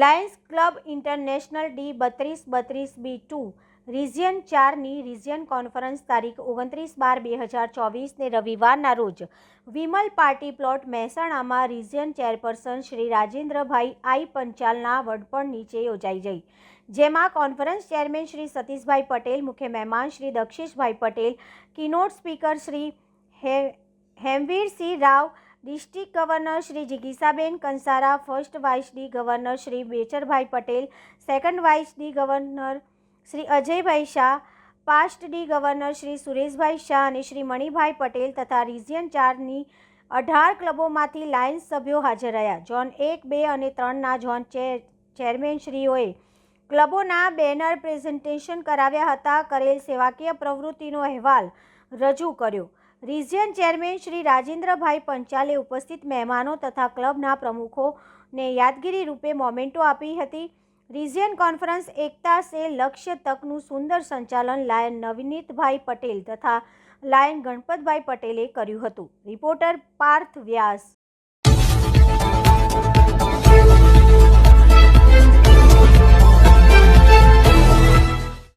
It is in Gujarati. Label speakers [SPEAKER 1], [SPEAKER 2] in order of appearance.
[SPEAKER 1] લાયન્સ ક્લબ ઇન્ટરનેશનલ ડી બત્રીસ બત્રીસ બી ટુ રિજિયન ચારની રિજિયન કોન્ફરન્સ તારીખ ઓગણત્રીસ બાર બે હજાર ચોવીસને રવિવારના રોજ વિમલ પાર્ટી પ્લોટ મહેસાણામાં region chairperson Shri Rajendrabhai I પંચાલના વડપણ નીચે યોજાઈ જઈ જેમાં કોન્ફરન્સ ચેરમેન શ્રી સતીશભાઈ પટેલ, મુખ્ય મહેમાન શ્રી દક્ષિશભાઈ પટેલ કિનોટ સ્પીકર શ્રી હે Hemvirsinh Rao district governor Shri Jigishaben Kansara, first vice D governor Shri Becharbhai Patel, second vice D governor Shri Ajaybhai Shah, past D governor Shri Sureshbhai Shah અને શ્રી મણિભાઈ પટેલ તથા રિજિયન ચારની અઢાર ક્લબોમાંથી લાયન્સ સભ્યો હાજર રહ્યા. ઝોન એક, બે અને ત્રણના ઝોન ચેર ચેરમેનશ્રીઓએ ક્લબોના બેનર પ્રેઝન્ટેશન કરાવ્યા હતા. કરેલ સેવાકીય પ્રવૃત્તિનો અહેવાલ રજૂ કર્યો. રિજિયન ચેરમેન શ્રી રાજેન્દ્રભાઈ પંચાલે ઉપસ્થિત મહેમાનો તથા ક્લબના પ્રમુખોને યાદગીરી રૂપે મોમેન્ટો આપી હતી. રિજિયન કોન્ફરન્સ એકતા સે લક્ષ્ય તકનું સુંદર સંચાલન લાયન નવનીતભાઈ પટેલ તથા લાયન ગણપતભાઈ પટેલે કર્યું હતું. રિપોર્ટર પાર્થ વ્યાસ.